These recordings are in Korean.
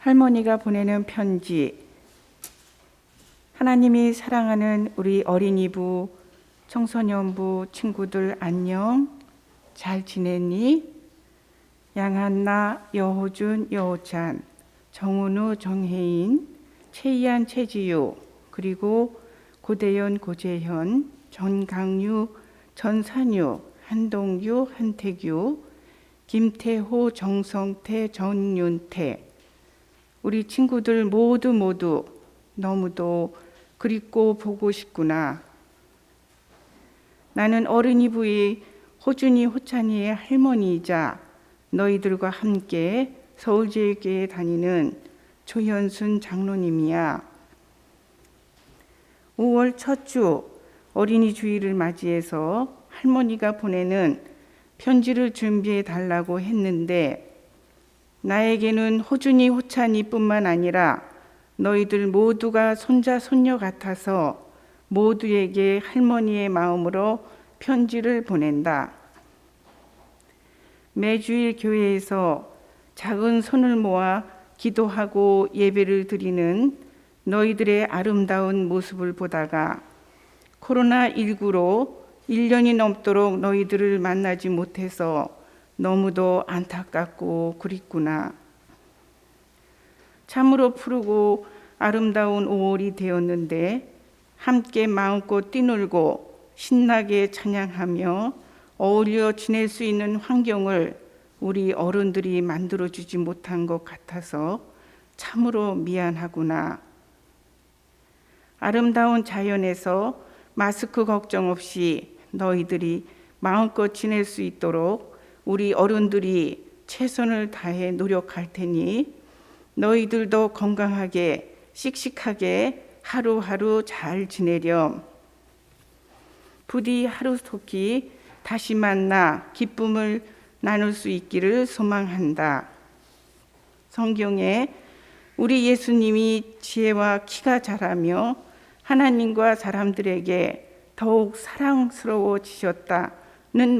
할머니가 보내는 편지. 하나님이 사랑하는 우리 어린이부, 청소년부 친구들 안녕. 잘 지냈니? 양한나, 여호준, 여호찬, 정은우, 정혜인, 최희안, 최지유, 그리고 고대현, 고재현, 전강유, 전산유, 한동규, 한태규, 김태호, 정성태, 전윤태, 우리 친구들 모두 모두 너무도 그립고 보고 싶구나. 나는 어른이 부의 호준이 호찬이의 할머니이자 너희들과 함께 서울제일교회 다니는 조현순 장로님이야. 5월 첫 주 어린이 주일을 맞이해서 할머니가 보내는 편지를 준비해 달라고 했는데 나에게는 호준이 호찬이뿐만 아니라 너희들 모두가 손자 손녀 같아서 모두에게 할머니의 마음으로 편지를 보낸다. 매주일 교회에서 작은 손을 모아 기도하고 예배를 드리는 너희들의 아름다운 모습을 보다가 코로나19로 1년이 넘도록 너희들을 만나지 못해서 너무도 안타깝고 그립구나. 참으로 푸르고 아름다운 5월이 되었는데 함께 마음껏 뛰놀고 신나게 찬양하며 어울려 지낼 수 있는 환경을 우리 어른들이 만들어 주지 못한 것 같아서 참으로 미안하구나. 아름다운 자연에서 마스크 걱정 없이 너희들이 마음껏 지낼 수 있도록 우리 어른들이 최선을 다해 노력할 테니 너희들도 건강하게 씩씩하게 하루하루 잘 지내렴. 부디 하루속히 다시 만나 기쁨을 나눌 수 있기를 소망한다. 성경에 우리 예수님이 지혜와 키가 자라며 하나님과 사람들에게 더욱 사랑스러워지셨다는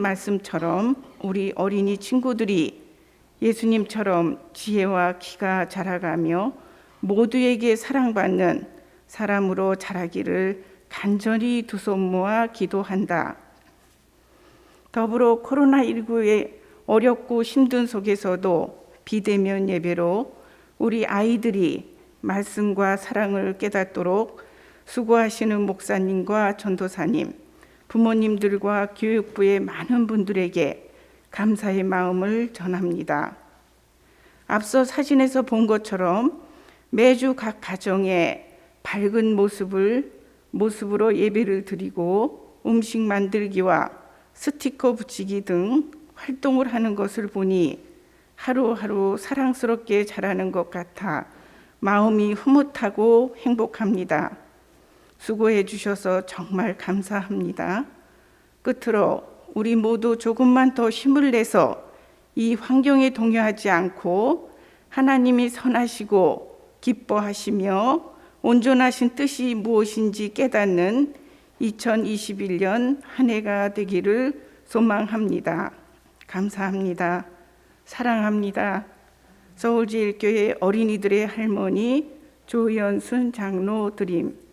말씀처럼 우리 어린이 친구들이 예수님처럼 지혜와 키가 자라가며 모두에게 사랑받는 사람으로 자라기를 간절히 두 손 모아 기도한다. 더불어 코로나19의 어렵고 힘든 속에서도 비대면 예배로 우리 아이들이 말씀과 사랑을 깨닫도록 수고하시는 목사님과 전도사님, 부모님들과 교육부의 많은 분들에게 감사의 마음을 전합니다. 앞서 사진에서 본 것처럼 매주 각 가정에 밝은 모습을 모습으로 예배를 드리고 음식 만들기와 스티커 붙이기 등 활동을 하는 것을 보니 하루하루 사랑스럽게 자라는 것 같아 마음이 흐뭇하고 행복합니다. 수고해 주셔서 정말 감사합니다. 끝으로 우리 모두 조금만 더 힘을 내서 이 환경에 동요하지 않고 하나님이 선하시고 기뻐하시며 온전하신 뜻이 무엇인지 깨닫는 2021년 한 해가 되기를 소망합니다. 감사합니다. 사랑합니다. 서울제일교회 어린이들의 할머니 조연순 장로 드림